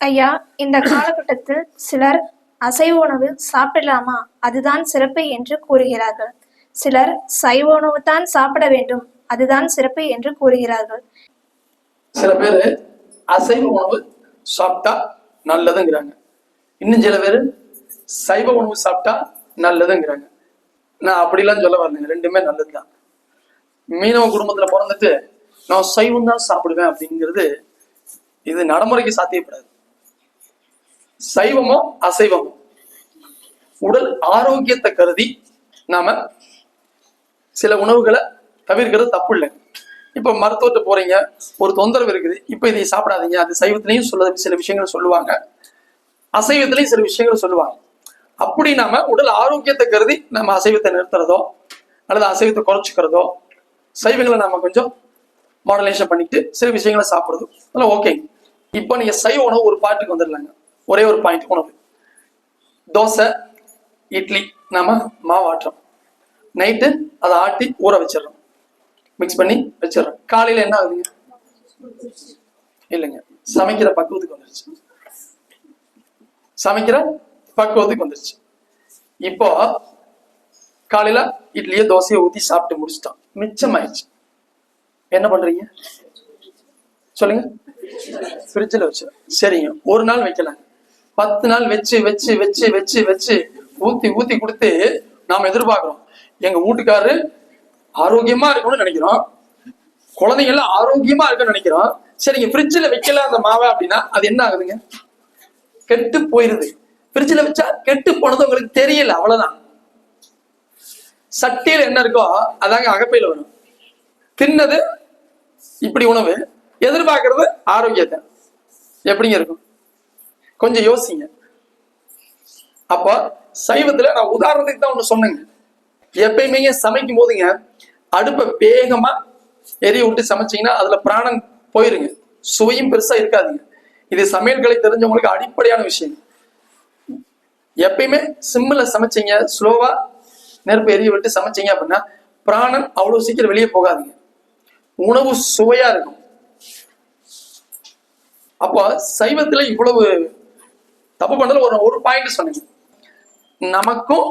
ஐயா இந்த காலகட்டத்தில் சிலர் அசைவ உணவு சாப்பிடலாமா? அதுதான் சிறப்பு என்று கூறுகிறார்கள். சிலர் சைவ உணவு தான் சாப்பிட வேண்டும். அதுதான் சிறப்பு என்று கூறுகிறார்கள். சில பேர் அசைவ உணவு சாப்பிட்டா நல்லதுங்கிறாங்க. இன்னும் சில பேர் சைவ உணவு சாப்பிட்டா நல்லதுங்கிறாங்க. நான் அப்படிலாம் சொல்ல வரலைங்க. ரெண்டுமே நல்லதுதான். மீனவ குடும்பத்துல பிறந்துட்டு நான் சைவம் தான் சாப்பிடுவேன் அப்படிங்கிறது இது நடைமுறைக்கு சாத்தியப்படாது. சைவமோ அசைவமோ? உடல் ஆரோக்கியத்தை கருதி நாம சில உணவுகளை தவிர்க்கிறது தப்பு இல்லை இப்ப மருத்துவத்தை போறீங்க ஒரு தொந்தரவு இருக்குது இப்ப இதை சாப்பிடாதீங்க அது சைவத்திலையும் சொல்ல சில விஷயங்கள் சொல்லுவாங்க. அசைவத்திலையும் சில விஷயங்கள் சொல்லுவாங்க. அப்படி நாம உடல் ஆரோக்கியத்தை கருதி நம்ம அசைவத்தை நிறுத்துறதோ அல்லது அசைவத்தை குறைச்சிக்கிறதோ சைவங்களை நாம கொஞ்சம் மாடலேஷன் பண்ணிட்டு சில விஷயங்களை சாப்பிடுறது. அதெல்லாம் ஓகே இப்போ நீங்க சைவ உணவு ஒரு பாட்டுக்கு வந்துடலாங்க. ஒரே ஒரு பாயிண்ட் உணவு. தோசை இட்லி நாம மாவாட்டுறோம் நைட்டு அதை ஆட்டி ஊற வச்சிடுறோம். மிக்ஸ் பண்ணி வச்சிடுறோம். காலையில என்ன ஆகுதுங்க? இல்லைங்க. சமைக்கிற பக்குவத்துக்கு வந்துருச்சு. சமைக்கிற பக்குவத்துக்கு வந்துருச்சு. இப்போ காலையில இட்லியோ தோசையை ஊத்தி சாப்பிட்டு முடிச்சிட்டோம். மிச்சமாயிடுச்சு. என்ன பண்றீங்க? சொல்லுங்க. ஃப்ரிட்ஜில் வச்சு சரிங்க. ஒரு நாள் வைக்கலாங்க. பத்து நாள் வச்சு வச்சு வச்சு வச்சு வச்சு ஊத்தி ஊத்தி கொடுத்து நாம எதிர்பார்க்கிறோம். எங்க வீட்டுக்காரரு ஆரோக்கியமா இருக்கணும்னு நினைக்கிறோம். குழந்தைங்க எல்லாம் ஆரோக்கியமா இருக்குன்னு நினைக்கிறோம். சரிங்க ஃப்ரிட்ஜில் வைக்கல அந்த மாவை அப்படின்னா அது என்ன ஆகுதுங்க? கெட்டு போயிருது. ஃப்ரிட்ஜில் வச்சா கெட்டு போனது உங்களுக்கு தெரியல அவ்வளவுதான். சட்டியில் என்ன இருக்கோ அதாங்க அகப்பையில வரும். தின்னது இப்படி உணவு எதிர்பார்க்கறது ஆரோக்கியத்தை. எப்படிங்க இருக்கும்? கொஞ்சம் யோசிங்க. அப்போ சைவத்துல நான் உதாரணத்துக்கு தான் ஒண்ணு சொன்னேங்க. எப்பயுமே சமைக்கும் போதுங்க அடுப்பை வேகமா எரிய விட்டு சமைச்சீங்கன்னா அதுல பிராணம் போயிருங்க. சுவையும் பெருசா இருக்காதுங்க. இது சமையல் கலை தெரிஞ்சவங்களுக்கு அடிப்படையான விஷயம். எப்பயுமே சிம்மில் சமைச்சீங்க ஸ்லோவா நெருப்பு எரிய விட்டு சமைச்சீங்க அப்படின்னா பிராணம் அவ்வளவு சீக்கிரம் வெளியே போகாதுங்க. உணவு சுவையா இருக்கும். அப்போ சைவத்துல இவ்வளவு தப்பு பண்ணதுல ஒரு ஒரு பாயிண்ட் சொன்னீங்க நமக்கும்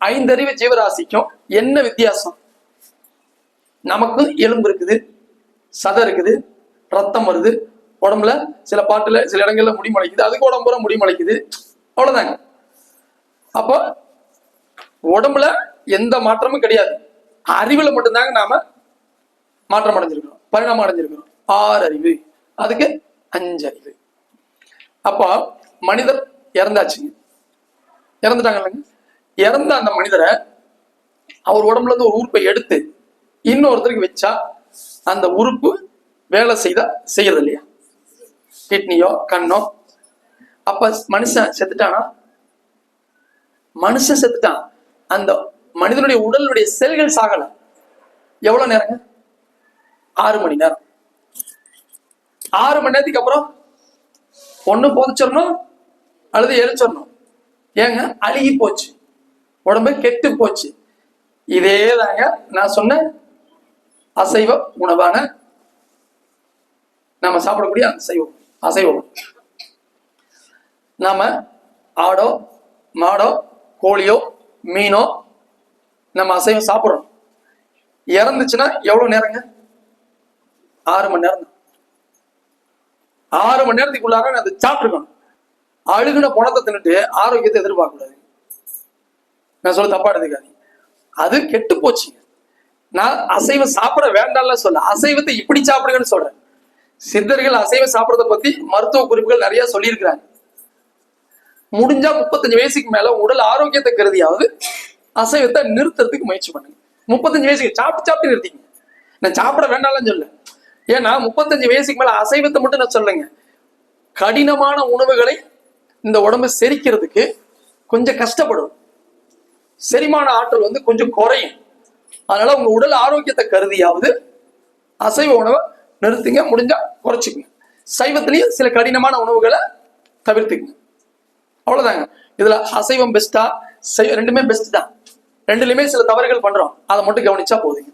ஐந்தறிவு ஜீவராசிக்கும் என்ன வித்தியாசம்? நமக்கும் எலும்பு இருக்குது சதை இருக்குது ரத்தம் வருது உடம்புல சில பாட்டுல சில இடங்கள்ல முடி முளைக்குது அதுக்கு உடம்புற முடி முளைக்குது. அவ்வளவுதாங்க. அப்போ உடம்புல எந்த மாற்றமும் கிடையாது. அறிவுல மட்டும்தாங்க நாம மாற்றம் அடைஞ்சிருக்கிறோம். பரிணாமம் அடைஞ்சிருக்கிறோம். ஆறு அறிவு. அதுக்கு அஞ்சு அறிவு. அப்போ மனிதர் இறந்தாச்சுங்க இறந்துட்டாங்க இல்லைங்க இறந்த அந்த மனிதரை அவர் உடம்புல இருந்து ஒரு உறுப்பை எடுத்து இன்னொருத்தருக்கு வச்சா அந்த உறுப்பு வேலை செய்தா செய்யறது இல்லையா? கிட்னியோ கண்ணோ. அப்ப மனுஷன் செத்துட்டானா? மனுஷன் செத்துட்டான். அந்த மனிதனுடைய உடலுடைய செல்கள் சாகல. எவ்வளவு நேரங்க? ஆறு மணி நேரம். ஆறு மணி நேரத்துக்கு அப்புறம் ஒண்ணு புதைச்சிடணும் அல்லது எரிச்சிடணும் ஏங்க அழுகி போச்சு. உடம்பு கெட்டு போச்சு. இதே தாங்க நான் சொன்ன அசைவ உணவான நாம சாப்பிடக்கூடிய அசைவம் அசைவம் நாம ஆடோ மாடோ கோழியோ மீனோ நம்ம அசைவம் சாப்பிட்றோம். இறந்துச்சுன்னா எவ்வளோ நேரங்க? ஆறு மணி நேரம் ஆறு மணி நேரத்துக்குள்ளார அதை சாப்பிட்டுருக்கணும் அழுகுன பணத்தை தின்னுட்டு ஆரோக்கியத்தை எதிர்பார்க்க கூடாது நான் சொல்ல தப்பா எடுத்துக்காதீங்க. அது கெட்டு போச்சுங்க நான் அசைவம் சாப்பிட வேண்டாம்ல சொல்ல அசைவத்தை இப்படி சாப்பிடுங்கன்னு சொல்றேன். சித்தர்கள் அசைவம் சாப்பிடறத பத்தி மருத்துவ குறிப்புகள் நிறைய சொல்லியிருக்கிறாங்க. முடிஞ்சா முப்பத்தஞ்சு வயசுக்கு மேல உடல் ஆரோக்கியத்தை கருதியாவது அசைவத்தை நிறுத்துறதுக்கு முயற்சி பண்ணுங்க. முப்பத்தஞ்சு வயசுக்கு சாப்பிட்டு சாப்பிட்டு நிறுத்திங்க நான் சாப்பிட வேண்டாம்னு சொல்ல ஏன்னா முப்பத்தஞ்சு வயசுக்கு மேல அசைவத்தை மட்டும் நான் சொல்லுங்க கடினமான உணவுகளை இந்த உடம்பு செரிக்கிறதுக்கு கொஞ்சம் கஷ்டப்படும். செரிமான ஆற்றல் வந்து கொஞ்சம் குறையும். அதனால உங்க உடல் ஆரோக்கியத்தை கருதியாவது அசைவ உணவை நிறுத்துங்க முடிஞ்சா குறைச்சிக்கங்க. சைவத்திலையும் சில கடினமான உணவுகளை தவிர்த்துக்குங்க. அவ்வளவுதாங்க. இதுல அசைவம் பெஸ்டா ரெண்டுமே பெஸ்ட் தான். ரெண்டுலயுமே சில தவறுகள் பண்றோம். அதை மட்டும் கவனிச்சா போதுங்க.